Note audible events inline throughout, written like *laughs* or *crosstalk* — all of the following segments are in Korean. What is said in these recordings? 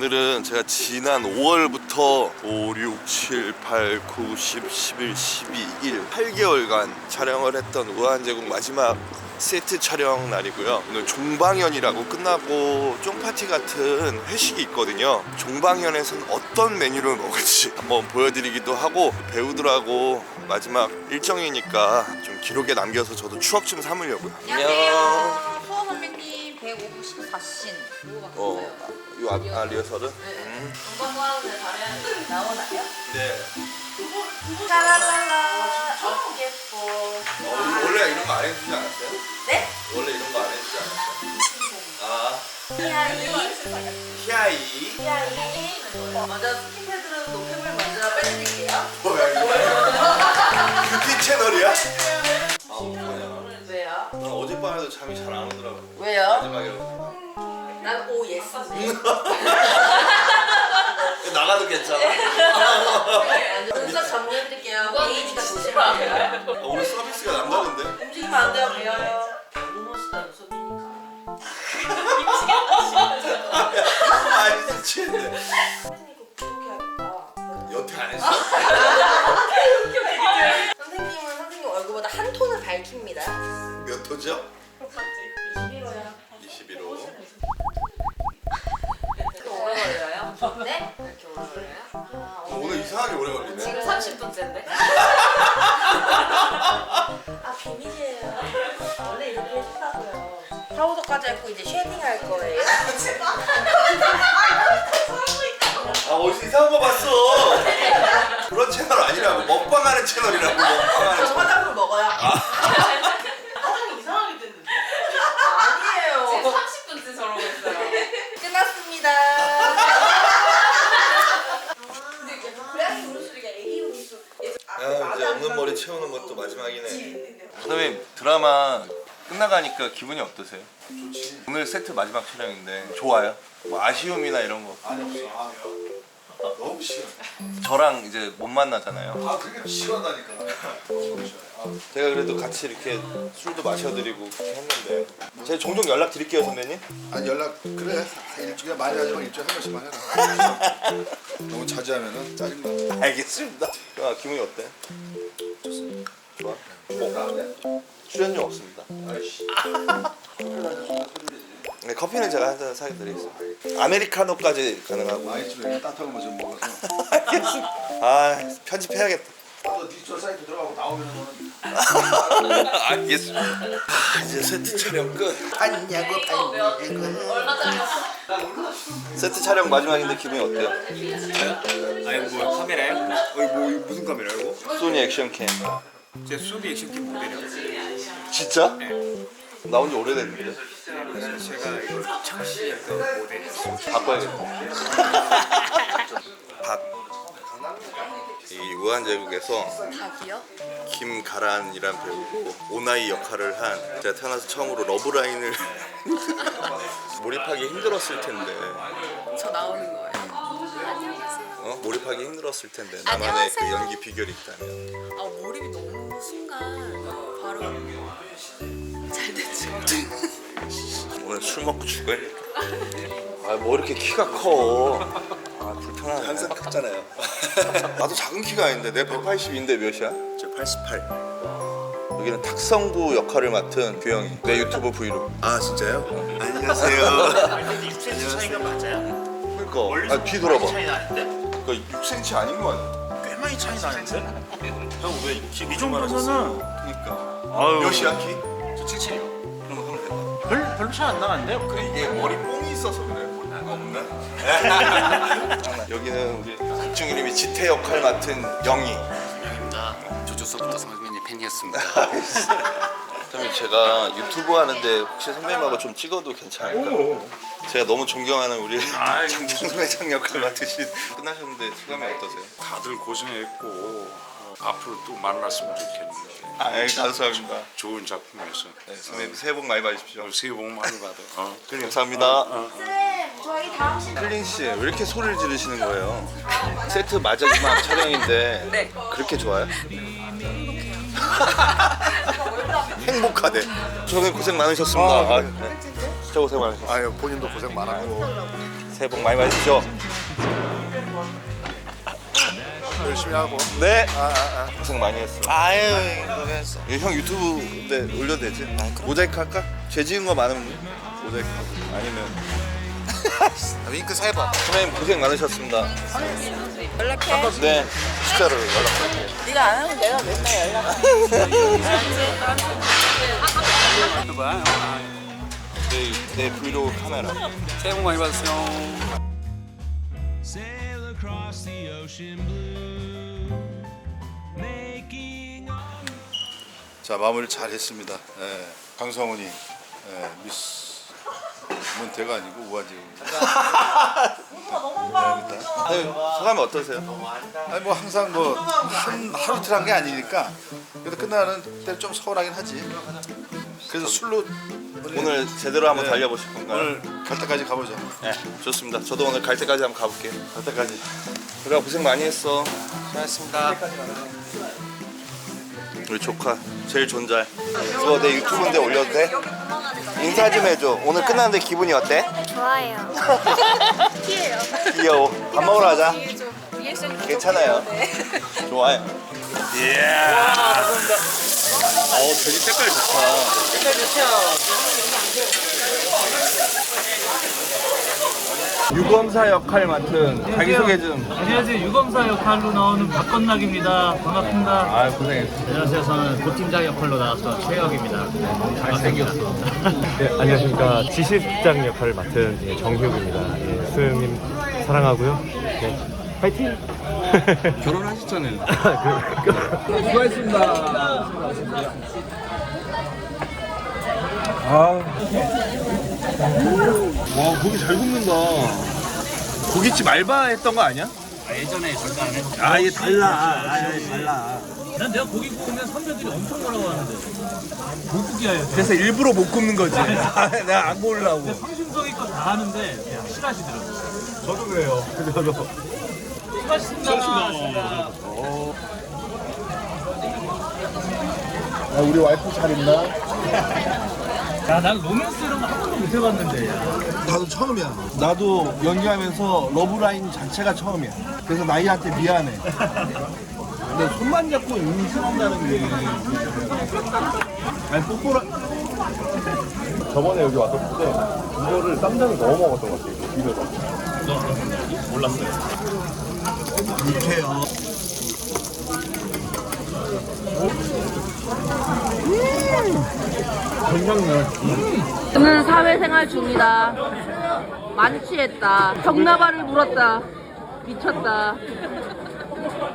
오늘은 제가 지난 5월부터 5, 6, 7, 8, 9, 10, 11, 12, 1 8개월간 촬영을 했던 우한제국 마지막 세트 촬영 날이고요. 오늘 종방연이라고 끝나고 쫑파티 같은 회식이 있거든요. 종방연에서는 어떤 메뉴를 먹을지 한번 보여드리기도 하고 배우들하고 마지막 일정이니까 좀 기록에 남겨서 저도 추억 좀 삼으려고요. 선배님 154신 누구 어, 같았어요? 이 앞, 아, 리허설은? 음. 건강하는데 잘해야 나오나요? 네. 짜라라라. 어 예뻐. 어, 원래 이런 거 안 해주지 않았어요? 네? 원래 이런 거 안 해주지 않았어요? 아, 히아이. 히아이. 히아이. 먼저 스킨패드는 노폐물 먼저 빼드릴게요. 뭐야, 이거? 뷰티 채널이야? 아, 어떡하냐. 왜요? 난 어젯밤에도 잠이 잘 안 오더라고. 왜요? 마지막에. 난 오 예스. *laughs* 나가도 괜찮아. *laughs* 눈썹 정리해드릴게요. 베이지가 조심하세요. 아, 오늘 서비스가 남다른데? 움직이면 안 돼요. 배워요. 너무 멋있다 눈썹이니까. 아, 미치겠네. 선생님 꼭 기억해야겠다. 여태 안 했어? *laughs* 선생님은 선생님 얼굴보다 한 톤을 밝힙니다. 몇 호죠? 21호요. 21호. 네? 이렇게 오래 걸려요? 아, 오늘 이상하게 오래 걸리네. 지금 30분째인데? *laughs* 아 비밀이에요. 원래 이렇게 해준다고요. 파우더까지 했고 이제 쉐딩 할 거예요. 아 어디서 이상한 거 봤어 *laughs* 그런 채널 아니라고 먹방하는 채널이라고 먹방하는 저 채널 화장품 먹어요. 화장이 이상하게 됐는데. 아니에요. 30분째 저러고 있어요. 끝났습니다. 근데 이게 고양이 울음소리가 애기 울음소리. 아 이제 없는 머리 채우는 것도 마지막이네 선생님 드라마 끝나가니까 기분이 어떠세요? 좋지. 오늘 세트 마지막 촬영인데 좋아요? 뭐 아쉬움이나 이런 거 아니 없어. 아, 너무 싫어. 저랑 이제 못 만나잖아요 아 그게 싫어한다니까. 너무 싫어. 아, 제가 그래도 같이 이렇게 술도 마셔드리고 그렇게 했는데 제가 종종 연락 드릴게요 선배님 아니 연락 그래. 일주일에 많이 하지만 일주일에 한 번씩만 해라. 너무 자주 하면은 짜증나. 알겠습니다 아 기분이 어때? 좋습니다 좋아? 뭐? 출연료 없습니다 아이씨. 네, 커피는 제가 한 잔 사게 드리겠습니다 아메리카노까지 가능하고 많이 집에 따뜻한 거좀 먹어서. 아 편집해야겠다 디지털 사이트 들어가고 나오면 너는 *laughs* 알겠습니다. 아, 이제 세트 촬영 끝. 봤냐고. 얼마짜리였어? 세트 촬영 마지막인데 기분이 어때요? 아니 뭐 카메라요? 어, 뭐 이거 무슨 카메라고? 소니 액션캠. 제 수비 액션캠 모델이요. 진짜? 나온 지 오래됐는데. 그래서 제가 이거 창시했던 모델이었어요. 바꿔야겠다. 박. 이 우한제국에서 닭이요? 김가란이란 배우고 오나이 역할을 한 제가 태어나서 처음으로 러브라인을 *laughs* 몰입하기 힘들었을 텐데 저 나오는 거예요. 어? 몰입하기 힘들었을 텐데 나만의 그 연기 비결이 있다면 아 몰입이 너무 순간 잘 됐죠. 오늘 술 먹고 죽을? 아뭐 이렇게 키가 커? 아 불편하네. 항상 컸잖아요. *laughs* 나도 작은 키가 아닌데 내 180인데 몇이야? 저 88. 여기는 탁성구 역할을 맡은 규영이 내 유튜브 브이로그 아 진짜요? 안녕하세요 *laughs* 6cm 차이가 맞아요? 그러니까 아, 뒤 돌아봐 차이 나는데? 그러니까 6cm 아닌 거 아니야? 꽤 많이 차이 나는데? 형왜 이 정도면은 그러니까 아유 몇이야 키? 저 77이요. 그럼 하면 된다 별, 별로 차이 안 나는데? 그래 이게 머리 뽕이 있어서 그래 아, 없나? *laughs* 여기는 우리 극중 이름이 지태 역할 맡은 영희 입니다. 조조서부터 선배님 팬이었습니다. *laughs* 선생님 제가 유튜브 하는데 혹시 선배님하고 좀 찍어도 괜찮을까요? 제가 너무 존경하는 우리 *laughs* 장정수 회장 역할 맡으신 끝나셨는데 소감이 어떠세요? 다들 고생했고 어, 앞으로 또 만났으면 좋겠는데 아, 예, 감사합니다. 좋은 작품에서 네, 선배님 새해 복 많이 받으십시오. 새해 복 많이 받아. 어. 그래. 감사합니다. 쌤, 저희 다음 시간 클린 씨, 왜 이렇게 소리를 지르시는 거예요? 세트 마지막 촬영인데 네. 그렇게 좋아요? 행복하대. 저는 고생 많으셨습니다. 아, 네. 진짜 고생 많으셨어요. 아유 본인도 고생 많았고 새해 복 많이 받으시죠. 열심히 하고. 네. 아, 아, 아. 고생 많이 했어. 아유 고생했어. 예, 형 유튜브에 올려도 되지? 모자이크 할까? 죄 지은 거 많으면 모자이크 하고. 아니면 *laughs* 윙크 세 번. 선생님 고생 많으셨습니다. 연락해. 네, 진짜로 연락할게요. 네가 안 하면 내가 맨날 연락해. 내, 내 브이로그 카메라. 새해 복 많이 받으세요. 자 마무리 잘 했습니다. 예. 강성훈이 예, 미스 몬테가 아니고 우한지입니다. 감사합니다. 네, 소감이 어떠세요? 아니 뭐 항상 뭐 한, 하루 이틀 한 게 아니니까 그래도 끝나는 때 좀 서운하긴 하지. 그래서 술로 오늘 제대로 한번 네. 달려보실 건가요? 오늘 갈 때까지 가보자. 네, 좋습니다. 저도 오늘 갈 때까지 한번 가볼게요. 갈 때까지. 그래 고생 많이 했어. 수고하셨습니다. 우리 조카 제일 존잘. 이거 내 유튜브인데 올려도 돼? 인사 좀 해줘. 오늘 끝났는데 기분이 어때? 좋아요. *laughs* 귀여워. 밥 먹으러 가자. 괜찮아요. *laughs* 좋아요. 이야. 어, 돼지 색깔 좋다. 유검사 역할 맡은 자기소개 좀. 안녕하세요. 유검사 역할로 나오는 박건락입니다. 반갑습니다. 아, 고생했어. 안녕하세요. 저는 보팀장 역할로 나왔던 최혁입니다. 잘생겼어. 네, 안녕하십니까 지실장 역할을 맡은 예, 정효입니다. 예, 스님 사랑하고요. 네, 파이팅! *laughs* 결혼하셨잖아요. *laughs* *laughs* 와, 고기 잘 굽는다. 고깃집 알바 했던 거 아니야? 예전에 잠깐 했 아, 얘 달라. 아, 얘 달라. 난 내가 고기 구우면 선배들이 엄청 뭐라고 하는데. 물고기야 해서. 그래서 일부러 못 굽는 거지. 내가 안 구우려고. 성심성의껏 다 하는데 그냥 싫어하시더라고요. 저도 그래요. 저도. 수고하셨습니다. 아, 우리 와이프 잘 있나? *laughs* 야, 난 로맨스 이런 거 한 번도 못 해봤는데. 야. 나도 처음이야. 나도 연기하면서 러브라인 자체가 처음이야. 그래서 나이한테 미안해. 근데 손만 잡고 임신한다는 게. 아니, 뽀뽀라. 저번에 여기 왔었을 때 이거를 쌈장에 넣어 먹었던 것 같아요. 비벼서. 육회요. 저는 사회생활 중이다. 많이 취했다. 정나발을 물었다. 미쳤다.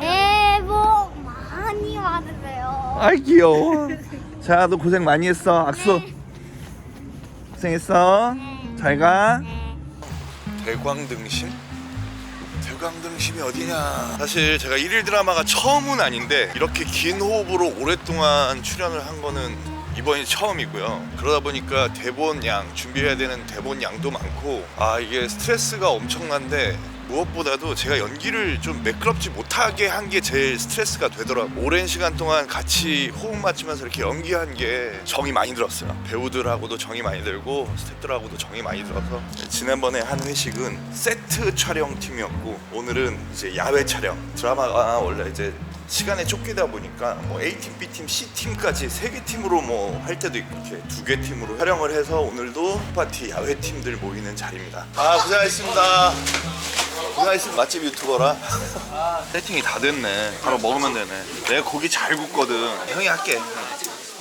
새해 복 많이 받으세요. 아이, 귀여워. 자, 너 고생 많이 했어. 악수. 고생했어. 잘 가. 대광등심? 대광등심이 어디냐? 사실 제가 일일 드라마가 처음은 아닌데 이렇게 긴 호흡으로 오랫동안 출연을 한 거는 이번이 처음이고요. 그러다 보니까 대본 양 준비해야 되는 대본 양도 많고 아 이게 스트레스가 엄청난데 무엇보다도 제가 연기를 좀 매끄럽지 못하게 한 게 제일 스트레스가 되더라고. 오랜 시간 동안 같이 호흡 맞추면서 이렇게 연기한 게 정이 많이 들었어요. 배우들하고도 정이 많이 들고 스태프들하고도 정이 많이 들어서 지난번에 한 회식은 세트 촬영팀이었고 오늘은 이제 야외 촬영. 드라마가 원래 이제 시간에 쫓기다 보니까 뭐 A팀, B팀, C팀까지 세 개 팀으로 뭐 할 때도 있고 이렇게 두 개 팀으로 촬영을 해서 오늘도 파티 야외 팀들 모이는 자리입니다. 아 고생하셨습니다. 고생하셨습니다. 맛집 유튜버라. 세팅이 다 됐네. 바로 먹으면 되네. 내가 고기 잘 굽거든. 형이 할게.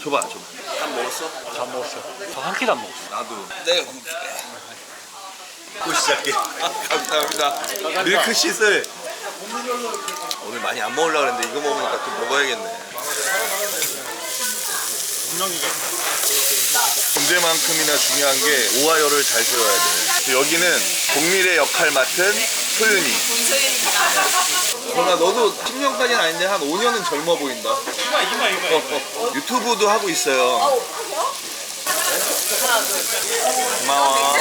줘봐, 줘봐. 한 먹었어? 안 먹었어. 저 한 끼도 안 먹었어. 나도. 내가 굽게. 또 시작해. 감사합니다. 밀크시슬. 오늘 많이 안 먹으려고 그랬는데 이거 먹으니까 또 먹어야겠네. 존재만큼이나 중요한 게 오하열을 잘 세워야 돼. 여기는 동밀의 역할 맡은 소윤이. 그러나 너도 10년까지는 아닌데 한 5년은 젊어 보인다. 어, *laughs* 어. 유튜브도 하고 있어요. 고마워.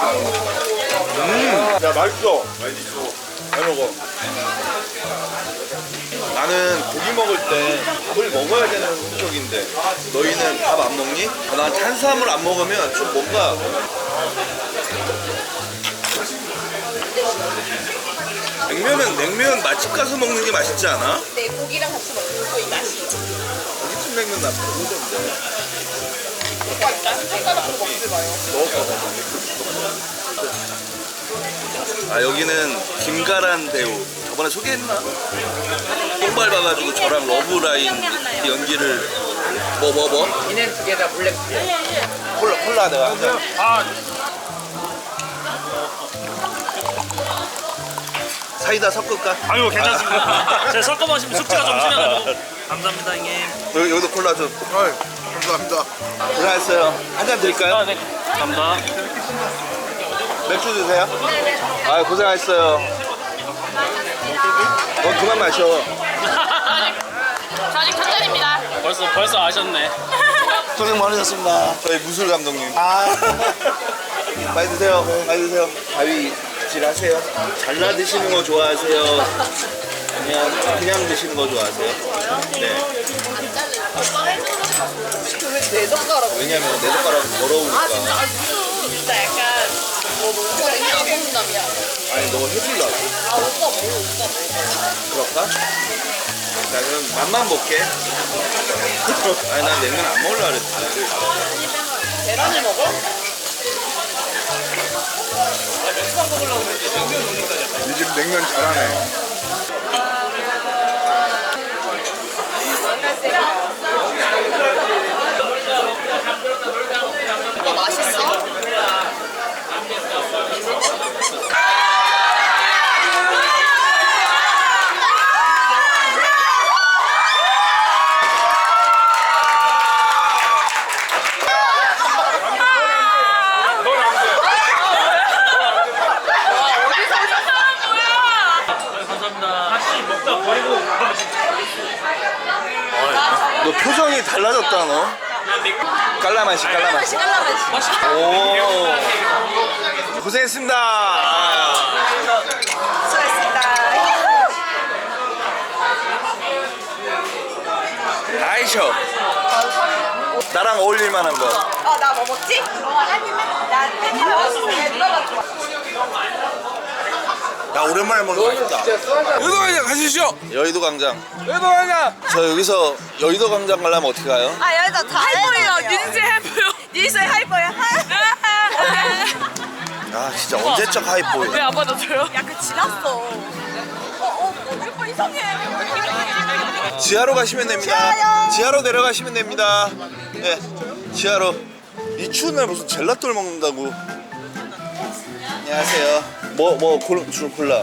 음, 야 맛있어. 맛있어. 잘 먹어. 나는 고기 먹을 때 밥을 먹어야 되는 성격인데 너희는 밥 안 먹니? 아, 난 탄수화물 안 먹으면 좀 뭔가 냉면은 냉면 맛집 가서 먹는 게 맛있지 않아? 내 고기랑 같이 먹는 거이 맛이. 여기집 냉면 나 별로던데 오빠 일단 숟가락으로 먹지 마요. 아 여기는 김가란 배우 저번에 소개했나? 똥 밟아가지고 저랑 러브라인 연기를 뭐 뭐 뭐? 이는 두개다 블랙 콜라 콜라 내가 한 잔. 사이다 섞을까? 아유 괜찮습니다. *laughs* 제가 섞어 마시면 숙제가 좀 심해가지고. 감사합니다 형님. 여기, 여기도 콜라 좀 어이, 감사합니다. 고생하셨어요 한잔 드릴까요? 아, 네. 감사합니다. 맥주 드세요? 아 고생하셨어요 너 그만 마셔 저 아직 첫 잔입니다. 벌써 벌써 아셨네. 고생 많으셨습니다. 저희 무술 감독님 아, *laughs* 많이 드세요 많이 드세요 가위 질하세요 잘라 드시는 거 좋아하세요? 아니면 그냥 드시는 거 좋아하세요? 네 왜내 젓가락? 왜냐면 내 젓가락은 더러우니까 아 무슨 진짜 약간 뭐 뭔가 먹는다며. 아니 너 해주려고 아 오빠 먹어 오빠 먹어. 그럴까? 자 그럼 맛만 볼게 *laughs* 아니 난 냉면 안 먹으려고 그랬지 계란을 먹어? 이 집 냉면 잘하네. 이거 맛있어? 감사합니다. 다시 먹다 버리고. 너 표정이 달라졌다 너 깔라맛이 깔라맛이 깔라맛이. 오 고생했습니다 아, 수고했습니다. 아이셔 나랑 어울릴 만한 거 어, 나 뭐 먹지? 나 땡겨. 누가 나 좋아? 나 오랜만에 먹는 거 맛있다 여의도 광장 가시죠 여의도 광장 여의도 광장 저 여기서 여의도 광장 가려면 어떻게 가요? 아, 여기다 다 하이보예요. 뉴스 하이보요. 뉴스 하이보요. 아 진짜 언제적 하이보이 안 받아줘요? 야, 그 지났어. 어, 어, 우리 오빠 이상해. 지하로 가시면 됩니다. 지하로 내려가시면 됩니다 네 지하로 이 추운 날 무슨 젤라또를 먹는다고 안녕하세요 뭐뭐 주로 콜라 어,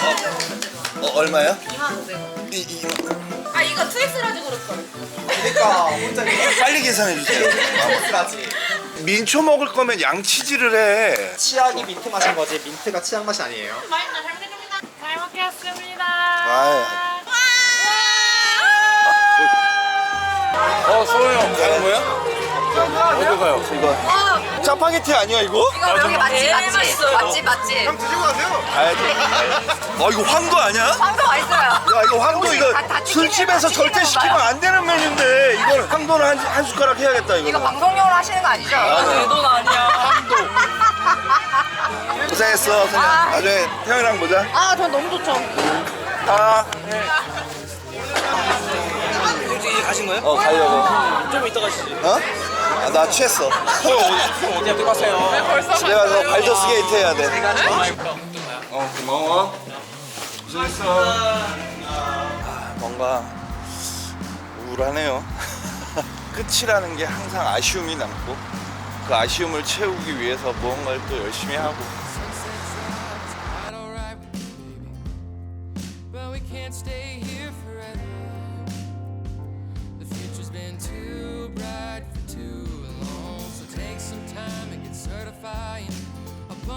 어, 어, 얼마야? 2만 500원 이, 이, 아, 이거 2X라지 그랬어. 빨리 계산해 주세요 민초 먹을 거면 양치질을 해 치약이 민트 맛인 거지 민트가 치약 맛이 아니에요. 맛있다. 잘 먹겠습니다. 잘 먹겠습니다. 아어 소영 형 가는 거야? 어디 가요? 이거 짜파게티 아니야 이거? 이거 여기 맛집, 맛집. 맛집, 맛집. 가야지 아 이거 황도 아니야? 황도 맛있어요. 야 이거 황도 이거 다- 다 튀기는 술집에서 거, 절대 튀기는 시키면. 안 되는 메뉴인데 이걸 황도는 한, 한 숟가락 해야겠다 이거 이거 방송용으로 하시는 거 아니죠? 돈 아니야 고생했어 선생 아. 나중에 태영이랑 보자 아, 전 너무 좋죠. 아 이제 가신 거예요? 어 가려고 좀 이따 가시지. 어? 아, 나 취했어 어디 어디 가세요? 집에 가서 발저스 게이트 해야 돼 어 고마워. 고생했어. 아, 뭔가 우울하네요 *laughs* 끝이라는 게 항상 아쉬움이 남고 그 아쉬움을 채우기 위해서 무언가를 또 열심히 하고 alright with you, baby. But we can't stay here forever. The future's been too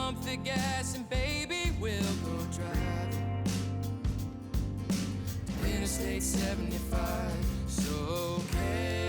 pump the gas and baby, we'll go driving. Interstate 75. So okay.